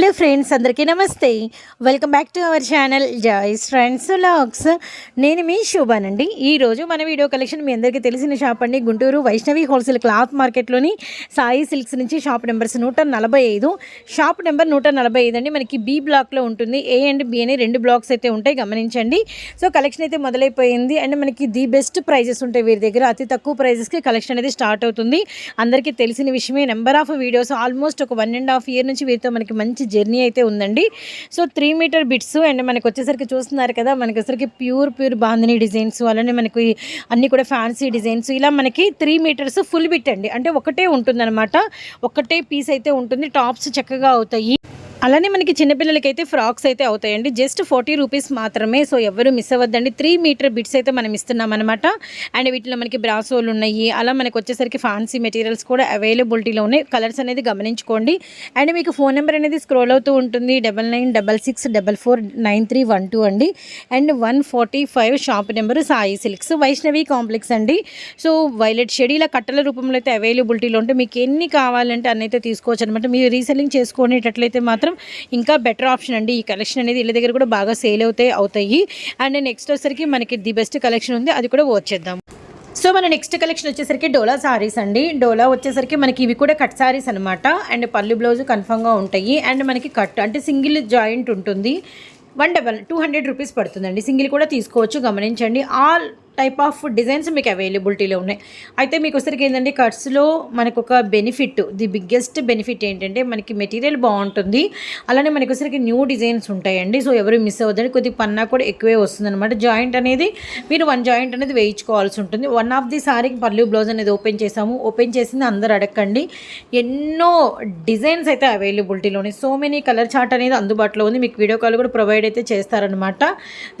Hello friends అందరికీ నమస్తే. Welcome back to our channel Joys friends vlogs నేను మీ శోభానండి. ఈరోజు మన వీడియో కలెక్షన్ మీ అందరికీ తెలిసిన షాప్ అండి. గుంటూరు వైష్ణవి హోల్సేల్ క్లాత్ మార్కెట్లోని సాయి సిల్క్స్ నుంచి షాప్ నెంబర్స్ నూట నలభై ఐదు. షాప్ నెంబర్ నూట నలభై ఐదు అండి. మనకి బి బ్లాక్లో ఉంటుంది. ఏ అండ్ బి అని రెండు బ్లాక్స్ అయితే ఉంటాయి. గమనించండి. సో కలెక్షన్ అయితే మొదలైపోయింది. అండ్ మనకి ది బెస్ట్ ప్రైజెస్ ఉంటాయి వీరి దగ్గర. అతి తక్కువ ప్రైజెస్కి కలెక్షన్ అనేది స్టార్ట్ అవుతుంది. అందరికీ తెలిసిన విషయమే. నెంబర్ ఆఫ్ వీడియోస్ ఆల్మోస్ట్ ఒక వన్ అండ్ హాఫ్ ఇయర్ నుంచి వీరితో మనకి మంచి జర్నీ అయితే ఉందండి. So three meter bits and మనకి వచ్చేసరికి చూస్తున్నారు కదా మనకి వచ్చేసరికి ప్యూర్ ప్యూర్ బాందిని డిజైన్స్ అలానే మనకి అన్ని కూడా ఫ్యాన్సీ డిజైన్స్. ఇలా మనకి త్రీ మీటర్స్ ఫుల్ బిట్ అండి. అంటే ఒకటే ఉంటుందన్నమాట. ఒకటే పీస్ అయితే ఉంటుంది. టాప్స్ చక్కగా అవుతాయి. అలానే మనకి చిన్నపిల్లలకి అయితే ఫ్రాక్స్ అయితే అవుతాయండి. జస్ట్ ఫార్టీ రూపీస్ మాత్రమే. సో ఎవరు మిస్ అవ్వద్దండి. త్రీ మీటర్ బిట్స్ అయితే మనం ఇస్తున్నాం అనమాట అండ్ వీటిలో మనకి బ్రాసోలు ఉన్నాయి. అలా మనకు వచ్చేసరికి ఫ్యాన్సీ మెటీరియల్స్ కూడా అవైలబిలిటీలో ఉన్నాయి. కలర్స్ అనేది గమనించుకోండి. అండ్ మీకు ఫోన్ నెంబర్ అనేది స్క్రోల్ అవుతూ ఉంటుంది. Double nine double six double four nine three one two అండి. And one forty five shop number Sai silks. Vaishnavi complex అండి. సో వైలెట్ షెడ్ ఇలా కట్టల రూపంలో అయితే అవైలబిలిటీలో ఉంటే మీకు ఎన్ని కావాలంటే అన్నైతే తీసుకోవచ్చు అనమాట మీరు రీసెల్లింగ్ చేసుకునేటట్లయితే మాత్రం ఇంకా బెటర్ ఆప్షన్ అండి. ఈ కలెక్షన్ అనేది వీళ్ళ దగ్గర కూడా బాగా సేల్ అవుతాయి అవుతాయి. అండ్ నెక్స్ట్ వచ్చేసరికి మనకి ది బెస్ట్ కలెక్షన్ ఉంది. అది కూడా వచ్చేద్దాం సో మన నెక్స్ట్ కలెక్షన్ వచ్చేసరికి డోలా సారీస్ అండి. డోలా వచ్చేసరికి మనకి ఇవి కూడా కట్ సారీస్ అనమాట అండ్ పల్లి బ్లౌజ్ కన్ఫామ్గా ఉంటాయి. అండ్ మనకి కట్ అంటే సింగిల్ జాయింట్ ఉంటుంది. One double two hundred rupees పడుతుందండి. సింగిల్ కూడా తీసుకోవచ్చు. గమనించండి. ఆల్ టైప్ ఆఫ్ డిజైన్స్ మీకు అవైలబిలిటీలో ఉన్నాయి. అయితే మీకు వచ్చరికి ఏంటంటే కట్స్లో మనకు ఒక బెనిఫిట్ ది బిగ్గెస్ట్ బెనిఫిట్ ఏంటంటే మనకి మెటీరియల్ బాగుంటుంది. అలానే మనకి వచ్చరికి న్యూ డిజైన్స్ ఉంటాయండి. సో ఎవరు మిస్ అవ్వద్దండి. కొద్దిగా పన్నా కూడా ఎక్కువే వస్తుంది అనమాట జాయింట్ అనేది మీరు వన్ జాయింట్ అనేది వేయించుకోవాల్సి ఉంటుంది. వన్ ఆఫ్ ది సారీ పళ్ళు బ్లౌజ్ అనేది ఓపెన్ చేసాము ఓపెన్ చేసింది అందరు అడగండి. ఎన్నో డిజైన్స్ అయితే అవైలబిలిటీలో ఉన్నాయి సో మెనీ కలర్ చార్ట్ అనేది అందుబాటులో ఉంది. మీకు వీడియో కాల్ కూడా ప్రొవైడ్ అయితే చేస్తారనమాట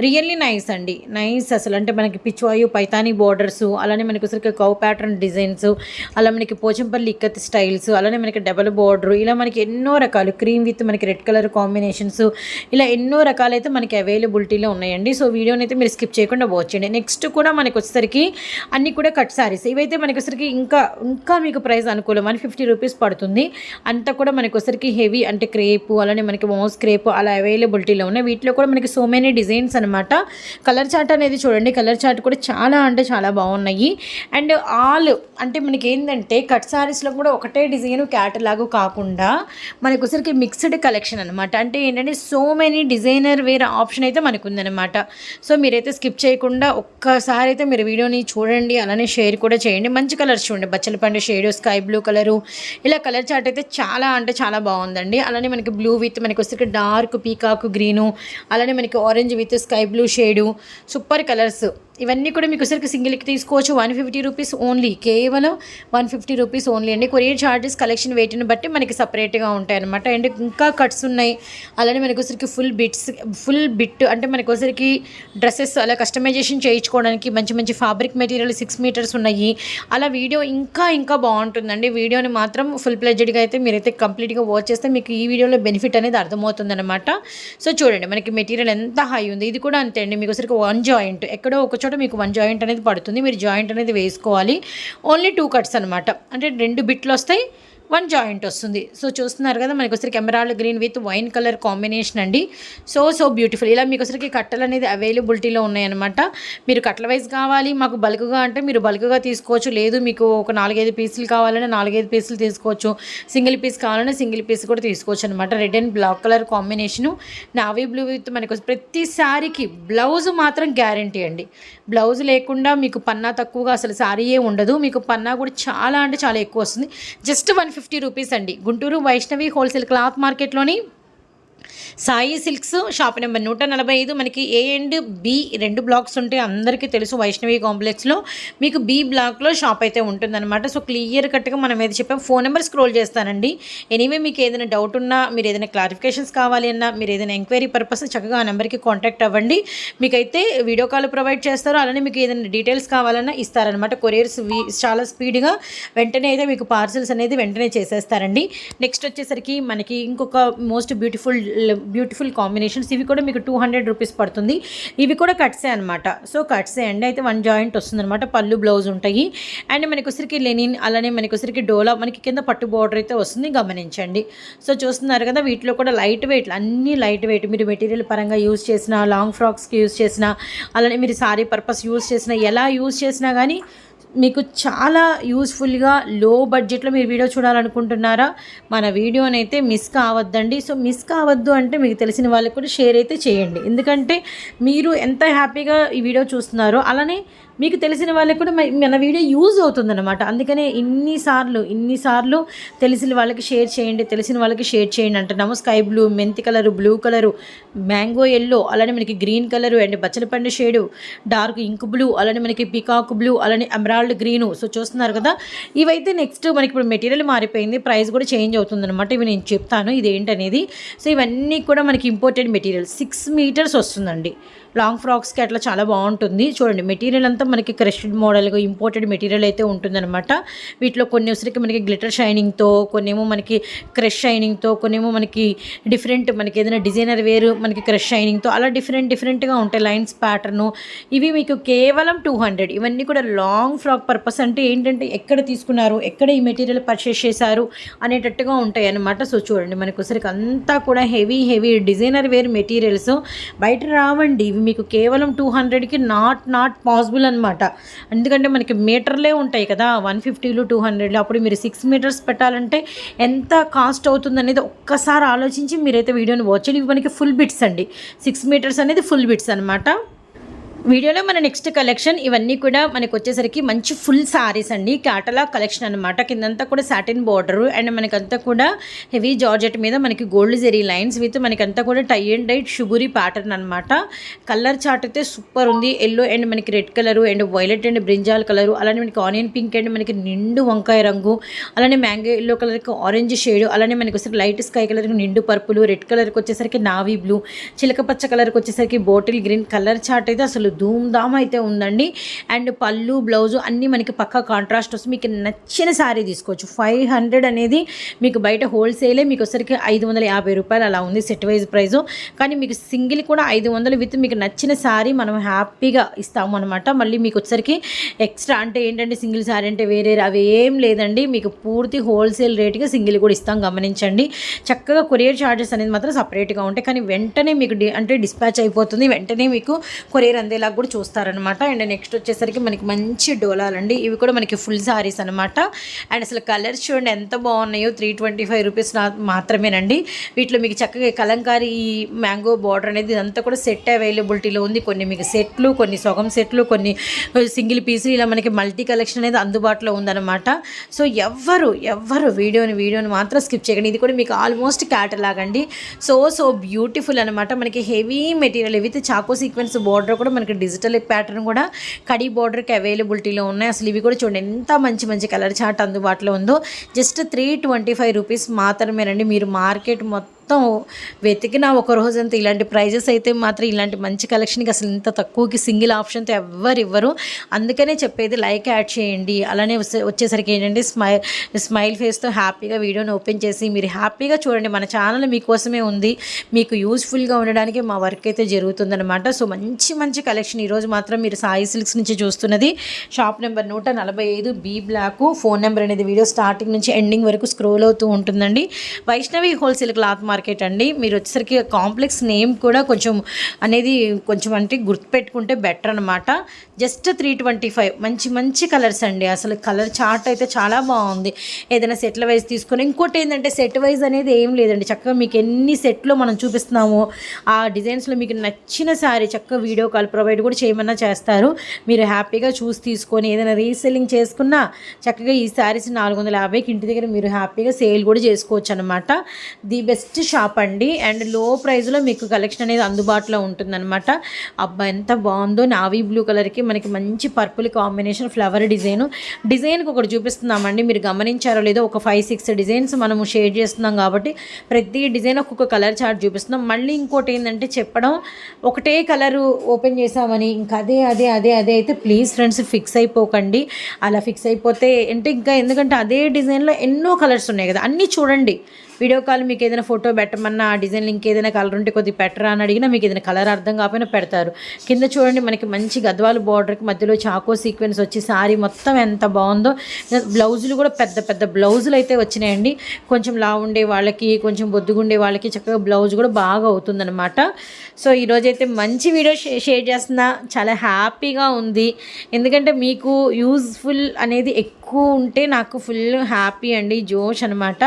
రియల్లీ నైస్ అండి. నైస్ అసలు. అంటే మనకి పిచ్వాయు పైతానీ బోర్డర్స్ అలానే మనకి వచ్చరికి కౌ ప్యాటర్న్ డిజైన్స్ అలా మనకి పోచంపల్లి ఇక్కత్ స్టైల్స్ అలానే మనకి డబల్ బోర్డర్ ఇలా మనకి ఎన్నో రకాలు క్రీమ్ విత్ మనకి రెడ్ కలర్ కాంబినేషన్స్ ఇలా ఎన్నో రకాలైతే మనకి అవైలబిలిటీలో ఉన్నాయండి. సో వీడియోని అయితే మీరు స్కిప్ చేయకుండా వచ్చేయండి నెక్స్ట్ కూడా మనకి వచ్చేసరికి అన్నీ కూడా కట్ సారీస్. ఇవైతే మనకి వచ్చరికి ఇంకా ఇంకా మీకు ప్రైస్ అనుకూలం. వన్ ఫిఫ్టీ రూపీస్ పడుతుంది. అంతా కూడా మనకి వచ్చరికి హెవీ అంటే క్రేపు అలానే మనకి మౌస్ క్రేప్ అలా అవైలబిలిటీలో ఉన్నాయి. వీటిలో కూడా మనకి సో మెనీ డిజైన్స్ అనమాట కలర్ చార్ట్ అనేది చూడండి. కలర్ చార్ట్ కూడా చాలా అంటే చాలా బాగున్నాయి. అండ్ ఆల్ అంటే మనకి ఏంటంటే కట్ సారీస్లో కూడా ఒకటే డిజైన్ క్యాటలాగు కాకుండా మనకు ఒకసారికి మిక్స్డ్ కలెక్షన్ అనమాట అంటే ఏంటంటే సో మెనీ డిజైనర్ వేరే ఆప్షన్ అయితే మనకు ఉందన్నమాట సో మీరైతే స్కిప్ చేయకుండా ఒక్కసారి అయితే మీరు వీడియోని చూడండి అలానే షేర్ కూడా చేయండి. మంచి కలర్స్ చూడండి. బచ్చల పండు షేడ్ స్కై బ్లూ కలరు. ఇలా కలర్ చార్ట్ అయితే చాలా అంటే చాలా బాగుందండి. అలానే మనకి బ్లూ విత్ మనకి వచ్చరికి డార్క్ పీకాక్ గ్రీను. అలానే మనకి orange with sky blue shade. Super colours. ఇవన్నీ కూడా మీకు సరికి సింగిల్కి తీసుకోవచ్చు. వన్ ఫిఫ్టీ రూపీస్ ఓన్లీ కేవలం వన్ ఫిఫ్టీ రూపీస్ ఓన్లీ అండి. కొరియర్ ఛార్జెస్ కలెక్షన్ వెయిట్ని బట్టి మనకి సపరేట్గా ఉంటాయి అనమాట అండ్ ఇంకా కట్స్ ఉన్నాయి. అలానే మనకి వచ్చరికి ఫుల్ బిట్స్ ఫుల్ బిట్ అంటే మనకొసరికి డ్రెస్సెస్ అలా కస్టమైజేషన్ చేయించుకోవడానికి మంచి మంచి ఫ్యాబ్రిక్ మెటీరియల్ సిక్స్ మీటర్స్ ఉన్నాయి. అలా వీడియో ఇంకా ఇంకా బాగుంటుందండి. వీడియోని మాత్రం ఫుల్ ప్లెజెడ్గా అయితే మీరైతే కంప్లీట్గా వాచ్ చేస్తే మీకు ఈ వీడియోలో బెనిఫిట్ అనేది అర్థమవుతుందన్నమాట. సో చూడండి మనకి మెటీరియల్ ఎంత హై ఉంది. ఇది కూడా అంతే అండి. మీకు వచ్చరికి వన్ జాయింట్ ఎక్కడో ఒక చోట మీకు వన్ జాయింట్ అనేది పడుతుంది. మీరు జాయింట్ అనేది వేసుకోవాలి. ఓన్లీ టూ కట్స్ అనమాట అంటే రెండు బిట్లు వస్తాయి. వన్ జాయింట్ వస్తుంది. సో చూస్తున్నారు కదా మనకి వచ్చరికి emerald green with wine colour combination అండి. So so beautiful. ఇలా మీకు వచ్చరికి కట్టలు అనేది అవైలబిలిటీలో ఉన్నాయన్నమాట. మీరు కట్టల వైజ్ కావాలి మాకు బల్క్గా అంటే మీరు బల్క్గా తీసుకోవచ్చు. లేదు మీకు ఒక నాలుగైదు పీసులు కావాలంటే నాలుగైదు పీసులు తీసుకోవచ్చు. సింగిల్ పీస్ కావాలంటే సింగిల్ పీస్ కూడా తీసుకోవచ్చు అనమాట red and black colour combination. Navy blue with మనకి వచ్చి ప్రతి శారీకి బ్లౌజ్ మాత్రం గ్యారంటీ అండి. బ్లౌజ్ లేకుండా మీకు పన్నా తక్కువగా అసలు శారీయే ఉండదు. మీకు పన్నా కూడా చాలా అంటే చాలా ఎక్కువ వస్తుంది. జస్ట్ వన్ ఫిఫ్టీ రూపీస్ అండి. గుంటూరు వైష్ణవి హోల్సేల్ క్లాత్ మార్కెట్లోని సాయి సిల్క్స్ షాప్ నెంబర్ నూట నలభై ఐదు. మనకి ఏ అండ్ బి రెండు బ్లాక్స్ ఉంటాయి అందరికీ తెలుసు వైష్ణవి కాంప్లెక్స్లో. మీకు బి బ్లాక్లో షాప్ అయితే ఉంటుందన్నమాట. సో క్లియర్ కట్గా మనం ఏది చెప్పాం ఫోన్ నెంబర్ స్క్రోల్ చేస్తానండి. ఎనీవే మీకు ఏదైనా డౌట్ ఉన్నా మీరు ఏదైనా క్లారిఫికేషన్స్ కావాలి అన్నా మీరు ఏదైనా ఎంక్వైరీ పర్పస్ చక్కగా ఆ నెంబర్కి కాంటాక్ట్ అవ్వండి. మీకైతే వీడియో కాల్ ప్రొవైడ్ చేస్తారు. అలానే మీకు ఏదైనా డీటెయిల్స్ కావాలన్నా ఇస్తారనమాట కొరియర్స్ చాలా స్పీడ్గా వెంటనే అయితే మీకు పార్సిల్స్ అనేది వెంటనే చేసేస్తారండి. నెక్స్ట్ వచ్చేసరికి మనకి ఇంకొక మోస్ట్ బ్యూటిఫుల్ బ్యూటిఫుల్ కాంబినేషన్స్ ఇవి కూడా మీకు టూ హండ్రెడ్ రూపీస్ పడుతుంది. ఇవి కూడా కట్సే అనమాట సో కట్సే అండి. అయితే వన్ జాయింట్ వస్తుంది అనమాట పళ్ళు బ్లౌజ్ ఉంటాయి. అండ్ మనకి లెనిన్ అలానే మనకి డోలా మనకి కింద పట్టు బార్డర్ అయితే వస్తుంది. గమనించండి. సో చూస్తున్నారు కదా వీటిలో కూడా లైట్ వెయిట్ అన్నీ లైట్ వెయిట్ మీరు మెటీరియల్ పరంగా యూజ్ చేసిన లాంగ్ ఫ్రాక్స్కి యూజ్ చేసిన అలానే మీరు సారీ పర్పస్ యూజ్ చేసిన ఎలా యూజ్ చేసినా కానీ మీకు చాలా యూస్ఫుల్గా లో బడ్జెట్లో మీరు వీడియో చూడాలనుకుంటున్నారా? మన వీడియోని అయితే మిస్ కావద్దండి. సో మిస్ కావద్దు అంటే మీకు తెలిసిన వాళ్ళకి కూడా షేర్ అయితే చేయండి. ఎందుకంటే మీరు ఎంత హ్యాపీగా ఈ వీడియో చూస్తున్నారో అలానే మీకు తెలిసిన వాళ్ళకి కూడా మన వీడియో యూజ్ అవుతుందన్నమాట. అందుకనే ఇన్నిసార్లు ఇన్నిసార్లు తెలిసిన వాళ్ళకి షేర్ చేయండి తెలిసిన వాళ్ళకి షేర్ చేయండి అంటున్నాము స్కై బ్లూ మెంతి colour blue colour mango yellow అలానే మనకి గ్రీన్ కలరు అండ్ బచ్చలపండు షేడు డార్క్ ఇంక్ బ్లూ అలానే మనకి పికాక్ బ్లూ అలానే ఎమరాల్డ్ గ్రీను. సో చూస్తున్నారు కదా? ఇవైతే నెక్స్ట్ మనకి ఇప్పుడు మెటీరియల్ మారిపోయింది ప్రైస్ కూడా చేంజ్ అవుతుందన్నమాట. ఇవి నేను చెప్తాను ఇదేంటనేది? సో ఇవన్నీ కూడా మనకి ఇంపోర్టెడ్ మెటీరియల్ సిక్స్ మీటర్స్ వస్తుందండి. లాంగ్ ఫ్రాక్స్కి అట్లా చాలా బాగుంటుంది. చూడండి మెటీరియల్ అంతా మనకి క్రష్డ్ మోడల్గా ఇంపోర్టెడ్ మెటీరియల్ అయితే ఉంటుందన్నమాట. వీటిలో కొన్ని వచ్చరికి మనకి గ్లిటర్ షైనింగ్తో కొన్నేమో మనకి క్రష్ షైనింగ్తో కొన్నేమో మనకి డిఫరెంట్ మనకి ఏదైనా డిజైనర్ వేరు మనకి క్రష్ షైనింగ్తో అలా డిఫరెంట్ డిఫరెంట్గా ఉంటాయి లైన్స్ ప్యాటర్ను. ఇవి మీకు కేవలం టూ హండ్రెడ్. ఇవన్నీ కూడా లాంగ్ ఫ్రాక్ పర్పస్ అంటే ఏంటంటే ఎక్కడ తీసుకున్నారు ఎక్కడ ఈ మెటీరియల్ పర్చేస్ చేశారు అనేటట్టుగా ఉంటాయి అన్నమాట సో చూడండి మనకు వచ్చరికి అంతా కూడా heavy heavy designer wear materials బయట రావండి. ఇవి మీకు కేవలం టూ హండ్రెడ్కి నాట్ నాట్ పాసిబుల్ అనమాట ఎందుకంటే మనకి మీటర్లే ఉంటాయి కదా వన్ ఫిఫ్టీలు టూ హండ్రెడ్లు అప్పుడు మీరు సిక్స్ మీటర్స్ పెట్టాలంటే ఎంత కాస్ట్ అవుతుంది అనేది ఒక్కసారి ఆలోచించి మీరైతే వీడియోని వాచ్ చేయండి ఇవి మనకి ఫుల్ బిట్స్ అండి. సిక్స్ మీటర్స్ అనేది ఫుల్ బిట్స్ అనమాట వీడియోలో మన నెక్స్ట్ కలెక్షన్ ఇవన్నీ కూడా మనకు వచ్చేసరికి మంచి ఫుల్ సారీస్ అండి. కాటలా కలెక్షన్ అనమాట కిందంతా కూడా సాటిన్ బార్డర్ అండ్ మనకంతా కూడా హెవీ జార్జెట్ మీద మనకి గోల్డ్ జెరీ లైన్స్ విత్ మనకంతా కూడా టై అండ్ డైట్ షుగురి ప్యాటర్న్ అనమాట కలర్ చార్ట్ అయితే సూపర్ ఉంది. ఎల్లో అండ్ మనకి red colour and violet and brinjal colour అలానే మనకి ఆనియన్ పింక్ అండ్ మనకి నిండు వంకాయ రంగు అలానే మ్యాంగో ఎల్లో కలర్కి ఆరెంజ్ షేడ్ అలానే మనకి వచ్చేసరికి లైట్ స్కై కలర్కి నిండు పర్పుల్ రెడ్ కలర్కి వచ్చేసరికి నావీ బ్లూ చిలక పచ్చ కలర్కి వచ్చేసరికి బాటిల్ గ్రీన్ కలర్ చార్ట్ అయితే అసలు ధూమ్ ధామ్ అయితే ఉందండి. అండ్ పళ్ళు బ్లౌజు అన్నీ మనకి పక్కా కాంట్రాస్ట్ వస్తుంది మీకు నచ్చిన శారీ తీసుకోవచ్చు. ఫైవ్ హండ్రెడ్ అనేది మీకు బయట హోల్సేలే మీకు ఒకసారికి ఐదు వందల యాభై రూపాయలు అలా ఉంది సెట్ వైజ్ ప్రైస్ కానీ మీకు సింగిల్ కూడా ఐదు వందలు విత్ మీకు నచ్చిన శారీ మనం హ్యాపీగా ఇస్తాము అనమాట మళ్ళీ మీకు వచ్చరికి ఎక్స్ట్రా అంటే ఏంటంటే సింగిల్ శారీ అంటే వేరే అవి ఏం లేదండి. మీకు పూర్తి హోల్సేల్ రేట్గా సింగిల్ కూడా ఇస్తాం గమనించండి. చక్కగా కొరియర్ ఛార్జెస్ అనేది మాత్రం సపరేట్గా ఉంటాయి. కానీ వెంటనే మీకు డి అంటే డిస్పాచ్ అయిపోతుంది. వెంటనే మీకు కొరియర్ అందే ఉండేలాగా కూడా చూస్తారనమాట అండ్ నెక్స్ట్ వచ్చేసరికి మనకి మంచి డోలాలండి. ఇవి కూడా మనకి ఫుల్ సారీస్ అనమాట అండ్ అసలు కలర్స్ చూడండి ఎంత బాగున్నాయో. త్రీ ట్వంటీ ఫైవ్ రూపీస్ మాత్రమేనండి. వీటిలో మీకు చక్కగా కలంకారీ మ్యాంగో బార్డర్ అనేది ఇదంతా కూడా సెట్ అవైలబిలిటీలో ఉంది. కొన్ని మీకు సెట్లు కొన్ని సగం సెట్లు కొన్ని సింగిల్ పీస్ ఇలా మనకి మల్టీ కలెక్షన్ అనేది అందుబాటులో ఉందన్నమాట. సో ఎవ్వరు ఎవ్వరు వీడియోని వీడియోని మాత్రం స్కిప్ చేయకండి. ఇది కూడా మీకు ఆల్మోస్ట్ క్యాటలాగ్ అండి సో సో బ్యూటిఫుల్ అనమాట మనకి హెవీ మెటీరియల్ విత్ చాకో సీక్వెన్స్ బార్డర్ కూడా మనకి డిజిటల్ ప్యాటర్న్ కూడా కడి బార్డర్కి అవైలబిలిటీలో ఉన్నాయి. అసలు ఇవి కూడా చూడండి ఎంత మంచి మంచి కలర్ చార్ట్ అందుబాటులో ఉందో. Just three twenty five rupees మాత్రమేనండి. మీరు మార్కెట్ మొత్తం మొత్తం వెతికిన ఒక రోజంతా ఇలాంటి ప్రైజెస్ అయితే మాత్రం ఇలాంటి మంచి కలెక్షన్కి అసలు ఇంత తక్కువకి సింగిల్ ఆప్షన్తో ఎవ్వరు ఇవ్వరు. అందుకనే చెప్పేది లైక్ యాడ్ చేయండి. అలానే వచ్చేసరికి ఏంటంటే స్మైల్ స్మైల్ ఫేస్తో హ్యాపీగా వీడియోని ఓపెన్ చేసి మీరు హ్యాపీగా చూడండి. మన ఛానల్ మీకోసమే ఉంది. మీకు యూస్ఫుల్గా ఉండడానికి మా వర్క్ అయితే జరుగుతుందనమాట సో మంచి మంచి కలెక్షన్ ఈరోజు మాత్రం మీరు సాయి సిల్క్స్ నుంచి చూస్తున్నది. షాప్ నెంబర్ నూట నలభై ఐదు బి బ్లాక్ ఫోన్ నెంబర్ అనేది వీడియో స్టార్టింగ్ నుంచి ఎండింగ్ వరకు స్క్రోల్ అవుతూ ఉంటుందండి. Vaishnavi wholesale cloth market market అండి. మీరు వచ్చేసరికి కాంప్లెక్స్ నేమ్ కూడా కొంచెం అనేది కొంచెం అంటే గుర్తుపెట్టుకుంటే బెటర్ అనమాట జస్ట్ త్రీ ట్వంటీ ఫైవ్. మంచి మంచి కలర్స్ అండి. అసలు కలర్ చార్ట్ అయితే చాలా బాగుంది. ఏదైనా సెట్ల వైజ్ తీసుకొని ఇంకోటి ఏంటంటే సెట్ వైజ్ అనేది ఏం లేదండి. చక్కగా మీకు ఎన్ని సెట్లో మనం చూపిస్తున్నామో ఆ డిజైన్స్లో మీకు నచ్చిన శారీ చక్కగా వీడియో కాల్ ప్రొవైడ్ కూడా చేయమన్నా చేస్తారు. మీరు హ్యాపీగా చూసి తీసుకొని ఏదైనా రీసెల్లింగ్ చేసుకున్నా చక్కగా ఈ శారీస్ నాలుగు వందల యాభైకి ఇంటి దగ్గర మీరు హ్యాపీగా సేల్ కూడా చేసుకోవచ్చు అనమాట ది బెస్ట్ షాప్ అండి. అండ్లో ప్రైస్లో మీకు కలెక్షన్ అనేది అందుబాటులో ఉంటుందన్నమాట. అబ్బా ఎంత బాగుందో నావీ బ్లూ కలర్కి మనకి మంచి పర్పుల్ కాంబినేషన్ ఫ్లవర్ డిజైన్. డిజైన్కి ఒకటి చూపిస్తున్నామండి. మీరు గమనించారో లేదో ఒక ఫైవ్ సిక్స్ డిజైన్స్ మనము షేర్ చేస్తున్నాం కాబట్టి ప్రతి డిజైన్ ఒక్కొక్క కలర్ చార్ట్ చూపిస్తున్నాం. మళ్ళీ ఇంకోటి ఏంటంటే చెప్పడం ఒకటే కలరు ఓపెన్ చేసామని ఇంకా అదే అదే అదే అదే అయితే ప్లీజ్ ఫ్రెండ్స్ ఫిక్స్ అయిపోకండి. అలా ఫిక్స్ అయిపోతే అంటే ఇంకా ఎందుకంటే అదే డిజైన్లో ఎన్నో కలర్స్ ఉన్నాయి కదా అన్నీ చూడండి. వీడియో కాల్ మీకు ఏదైనా ఫోటో పెట్టమన్నా ఆ డిజైన్ లింక్ ఏదైనా కలర్ ఉంటే కొద్దిగా పెట్టరా అని అడిగినా మీకు ఏదైనా కలర్ అర్థం కాకపోయినా పెడతారు. కింద చూడండి మనకి మంచి గద్వాలు బార్డర్కి మధ్యలో చాకో సీక్వెన్స్ వచ్చి శారీ మొత్తం ఎంత బాగుందో. బ్లౌజులు కూడా పెద్ద పెద్ద బ్లౌజులు అయితే వచ్చినాయండి. కొంచెం లా ఉండే వాళ్ళకి కొంచెం బొద్దుగుండే వాళ్ళకి చక్కగా బ్లౌజ్ కూడా బాగా అవుతుందన్నమాట. సో ఈరోజైతే మంచి వీడియో షేర్ చేస్తున్నా. చాలా హ్యాపీగా ఉంది. ఎందుకంటే మీకు యూజ్ఫుల్ అనేది ఎక్కువ ఉంటే నాకు ఫుల్ హ్యాపీ అండి జోష్ అనమాట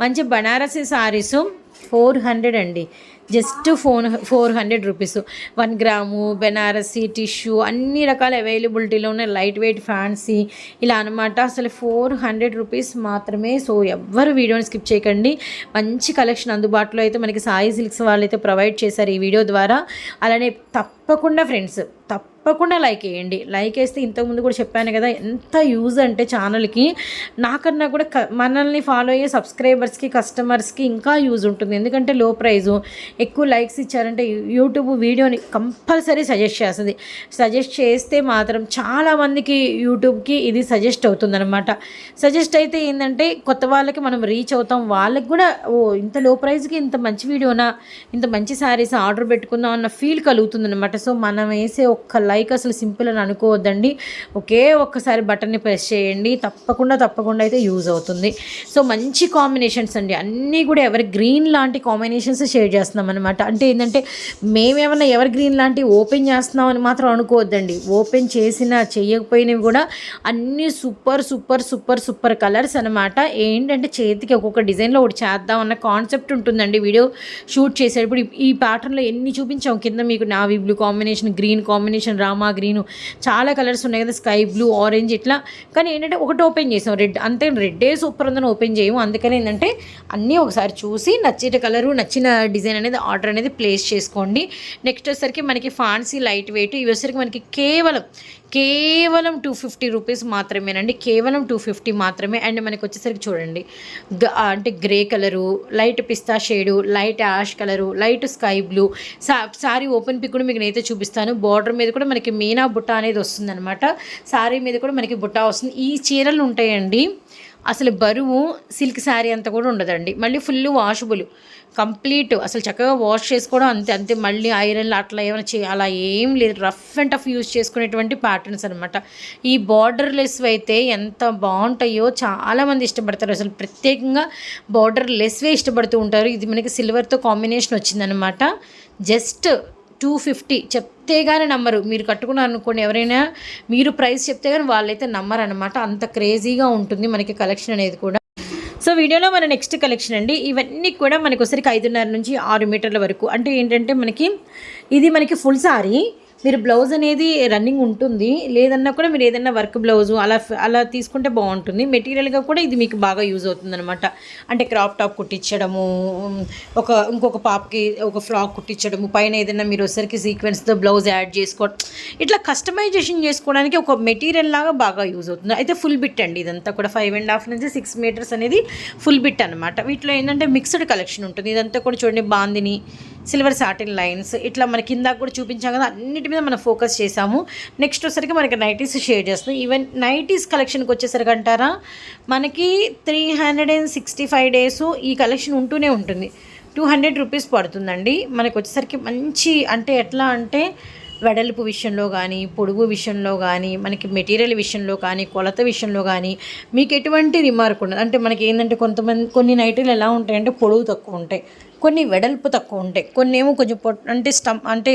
మంచి బనారసి సారీసు. ఫోర్ హండ్రెడ్ అండి. Just phone four hundred rupees. One gram Benarasi tissue అన్ని రకాల అవైలబిలిటీలో ఉన్నాయి లైట్ వెయిట్ ఫ్యాన్సీ ఇలా అనమాట అసలు ఫోర్ హండ్రెడ్ రూపీస్ మాత్రమే. సో ఎవ్వరు వీడియోని స్కిప్ చేయకండి. మంచి కలెక్షన్ అందుబాటులో అయితే మనకి సాయి సిల్క్స్ వాళ్ళు అయితే ప్రొవైడ్ చేశారు ఈ వీడియో ద్వారా. అలానే తప్పకుండా ఫ్రెండ్స్ తప్పకుండా లైక్ వేయండి లైక్ వేస్తే ఇంతకుముందు కూడా చెప్పాను కదా ఎంత యూజ్ అంటే ఛానల్కి. నాకన్నా కూడా క- మనల్ని ఫాలో అయ్యే సబ్స్క్రైబర్స్కి కస్టమర్స్కి ఇంకా యూజ్ ఉంటుంది. ఎందుకంటే లో ప్రైజు ఎక్కువ లైక్స్ ఇచ్చారంటే యూట్యూబ్ వీడియోని కంపల్సరీ సజెస్ట్ చేస్తుంది. సజెస్ట్ చేస్తే మాత్రం చాలామందికి యూట్యూబ్కి ఇది సజెస్ట్ అవుతుందన్నమాట. సజెస్ట్ అయితే ఏంటంటే కొత్త వాళ్ళకి మనం రీచ్ అవుతాం. వాళ్ళకి కూడా ఓ ఇంత లో ప్రైజ్కి ఇంత మంచి వీడియోనా? ఇంత మంచి శారీస్ ఆర్డర్ పెట్టుకుందాం అన్న ఫీల్ కలుగుతుందన్నమాట. సో మనం వేసే ఒక్క లైక్ అసలు సింపుల్ అని అనుకోవద్దండి. ఒకే ఒక్కసారి బటన్ని ప్రెస్ చేయండి. తప్పకుండా తప్పకుండా అయితే యూజ్ అవుతుంది. సో మంచి కాంబినేషన్స్ అండి. అన్నీ కూడా ఎవరి గ్రీన్ లాంటి కాంబినేషన్స్ షేర్ చేస్తున్నాం అనమాట అంటే ఏంటంటే మేమేమన్నా ఎవరి గ్రీన్ లాంటివి ఓపెన్ చేస్తున్నాం అని మాత్రం అనుకోవద్దండి. ఓపెన్ చేసినా చేయకపోయినవి కూడా అన్నీ super super super super colours అనమాట ఏంటంటే చేతికి ఒక్కొక్క డిజైన్లో ఒకటి చేద్దాం అన్న కాన్సెప్ట్ ఉంటుందండి. వీడియో షూట్ చేసేటప్పుడు ఈ- ఈ ప్యాటర్న్లో ఎన్ని చూపించాం? కింద మీకు navy blue combination green combination Rama green చాలా కలర్స్ ఉన్నాయి కదా స్కై బ్లూ ఆరెంజ్ ఇట్లా. కానీ ఏంటంటే ఒకటి ఓపెన్ చేసాం. రెడ్ అంతే రెడ్డే సూపర్ ఉందని ఓపెన్ చేయము. అందుకని ఏంటంటే అన్నీ ఒకసారి చూసి నచ్చిన కలరు నచ్చిన డిజైన్ అనేది ఆర్డర్ అనేది ప్లేస్ చేసుకోండి. నెక్స్ట్ వచ్చేసరికి మనకి ఫాన్సీ లైట్ వెయిట్ ఇవి వచ్చేసరికి మనకి కేవలం కేవలం టూ ఫిఫ్టీ రూపీస్ మాత్రమేనండి. కేవలం టూ ఫిఫ్టీ మాత్రమే. అండ్ మనకి వచ్చేసరికి చూడండి అంటే గ్రే కలరు లైట్ పిస్తా shade light ash colour light sky blue సా సారీ ఓపెన్ పిక్ కూడా మీకు నేనైతే చూపిస్తాను. బార్డర్ మీద కూడా మనకి మీనా బుట్ట అనేది వస్తుందన్నమాట. సారీ మీద కూడా మనకి బుట్ట వస్తుంది. ఈ చీరలు ఉంటాయండి. అసలు బరువు సిల్క్ శారీ అంతా కూడా ఉండదండి. మళ్ళీ ఫుల్ వాషబుల్ కంప్లీట్ అసలు చక్కగా వాష్ చేసుకోవడం అంతే అంతే. మళ్ళీ ఐరన్లు అట్లా ఏమైనా చే అలా ఏం లేదు. రఫ్ అండ్ టఫ్ యూజ్ చేసుకునేటువంటి ప్యాటర్న్స్ అనమాట ఈ బార్డర్లెస్ అయితే ఎంత బాగుంటాయో చాలామంది ఇష్టపడతారు. అసలు ప్రత్యేకంగా బార్డర్ లెస్వే ఇష్టపడుతూ ఉంటారు. ఇది మనకి సిల్వర్తో కాంబినేషన్ వచ్చిందనమాట జస్ట్ టూ ఫిఫ్టీ చెప్తే కానీ నమ్మరు. మీరు కట్టుకున్నారు అనుకోండి ఎవరైనా మీరు ప్రైస్ చెప్తే కానీ వాళ్ళైతే నమ్మరు అనమాట అంత క్రేజీగా ఉంటుంది మనకి కలెక్షన్ అనేది కూడా. సో వీడియోలో మన నెక్స్ట్ కలెక్షన్ అండి. ఇవన్నీ కూడా మనకి ఒకసారికి ఐదున్నర నుంచి ఆరు మీటర్ల వరకు. అంటే ఏంటంటే మనకి ఇది మనకి ఫుల్ సారీ. మీరు బ్లౌజ్ అనేది రన్నింగ్ ఉంటుంది. లేదన్నా కూడా మీరు ఏదైనా వర్క్ బ్లౌజ్ అలా అలా తీసుకుంటే బాగుంటుంది. మెటీరియల్గా కూడా ఇది మీకు బాగా యూజ్ అవుతుంది అనమాట అంటే క్రాప్ టాప్ కుట్టించడము ఒక ఇంకొక పాపకి ఒక ఫ్రాక్ కుట్టించడము పైన ఏదైనా మీరు ఒకసారికి సీక్వెన్స్తో బ్లౌజ్ యాడ్ చేసుకోవడం ఇట్లా కస్టమైజేషన్ చేసుకోవడానికి ఒక మెటీరియల్ లాగా బాగా యూజ్ అవుతుంది. అయితే ఫుల్ బిట్ అండి ఇదంతా కూడా. ఫైవ్ అండ్ హాఫ్ నుంచి సిక్స్ మీటర్స్ అనేది ఫుల్ బిట్ అనమాట వీటిలో ఏంటంటే మిక్స్డ్ కలెక్షన్ ఉంటుంది. ఇదంతా కూడా చూడండి బాందిని సిల్వర్ సాటిన్ లైన్స్ ఇట్లా మనకి ఇందాక కూడా చూపించాం కదా అన్నిటి మీద మనం ఫోకస్ చేసాము నెక్స్ట్ వచ్చేసరికి మనకి నైటీస్ షేర్ చేస్తున్నాం. ఈవెన్ నైటీస్ కలెక్షన్కి వచ్చేసరికి అంటారా మనకి three hundred and sixty five days ఈ కలెక్షన్ ఉంటూనే ఉంటుంది. టూ హండ్రెడ్ రూపీస్ పడుతుందండి. మనకు వచ్చేసరికి మంచి అంటే ఎట్లా అంటే వెడల్పు విషయంలో కానీ పొడుగు విషయంలో కానీ మనకి మెటీరియల్ విషయంలో కానీ కొలత విషయంలో కానీ మీకు ఎటువంటి రిమార్క్ ఉండదు. అంటే మనకి ఏంటంటే కొంతమంది కొన్ని నైటీలు ఎలా ఉంటాయంటే పొడవు తక్కువ ఉంటాయి. కొన్ని వెడల్పు తక్కువ ఉంటాయి. కొన్ని ఏమో కొంచెం పొట్ అంటే స్టమ్ అంటే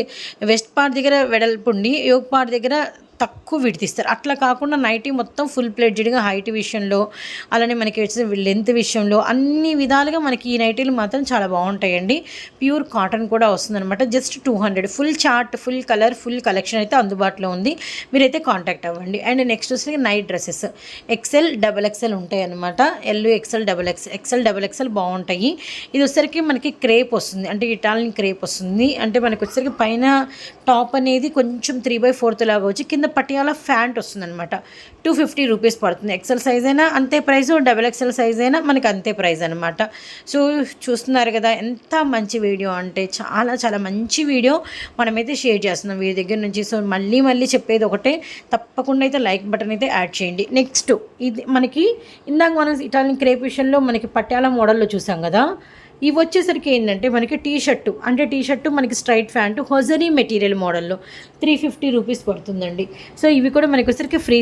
వెస్ట్ పార్ట్ దగ్గర వెడల్పు ఉండి యోగ్ పార్ట్ దగ్గర తక్కువ విడితిస్తారు అట్లా కాకుండా నైటీ మొత్తం ఫుల్ ప్లేడ్జెడ్గా హైట్ విషయంలో అలానే మనకి వచ్చే లెంత్ విషయంలో అన్ని విధాలుగా మనకి ఈ నైటీలు మాత్రం చాలా బాగుంటాయండి. ప్యూర్ కాటన్ కూడా వస్తుందన్నమాట. Just two hundred full chart full colour full collection అయితే అందుబాటులో ఉంది. మీరైతే కాంటాక్ట్ అవ్వండి. అండ్ నెక్స్ట్ వచ్చేసి night dresses XL double XL ఉంటాయి అనమాట L XL double X XL double XL బాగుంటాయి. ఇది వచ్చేసరికి మనకి క్రేప్ వస్తుంది. అంటే ఇటాలియన్ క్రేప్ వస్తుంది. అంటే మనకి వచ్చేసరికి పైన టాప్ అనేది కొంచెం త్రీ బై ఫోర్త్ లాగా వచ్చి కింద పటియాల ఫ్యాంట్ వస్తుందన్నమాట. టూ ఫిఫ్టీ రూపీస్ పడుతుంది. ఎక్సెల్ సైజ్ అయినా అంతే ప్రైస్ డబుల్ ఎక్సెల్ సైజ్ అయినా మనకి అంతే ప్రైస్ అనమాట సో చూస్తున్నారు కదా ఎంత మంచి వీడియో అంటే చాలా చాలా మంచి వీడియో మనమైతే షేర్ చేస్తున్నాం వీరి దగ్గర నుంచి. సో మళ్ళీ మళ్ళీ చెప్పేది ఒకటే తప్పకుండా అయితే లైక్ బటన్ అయితే యాడ్ చేయండి. నెక్స్ట్ ఇది మనకి ఇందాక మనం ఇటాలియన్ క్రేప్ విషయంలో మనకి పట్యాల మోడల్లో చూసాం కదా ఇవి వచ్చేసరికి ఏంటంటే మనకి టీ షర్టు అంటే టీ షర్టు మనకి స్ట్రైట్ ప్యాంటు హొజరీ మెటీరియల్ మోడల్లో త్రీ ఫిఫ్టీ రూపీస్ పడుతుందండి. సో ఇవి కూడా మనకి వచ్చేసరికి ఫ్రీ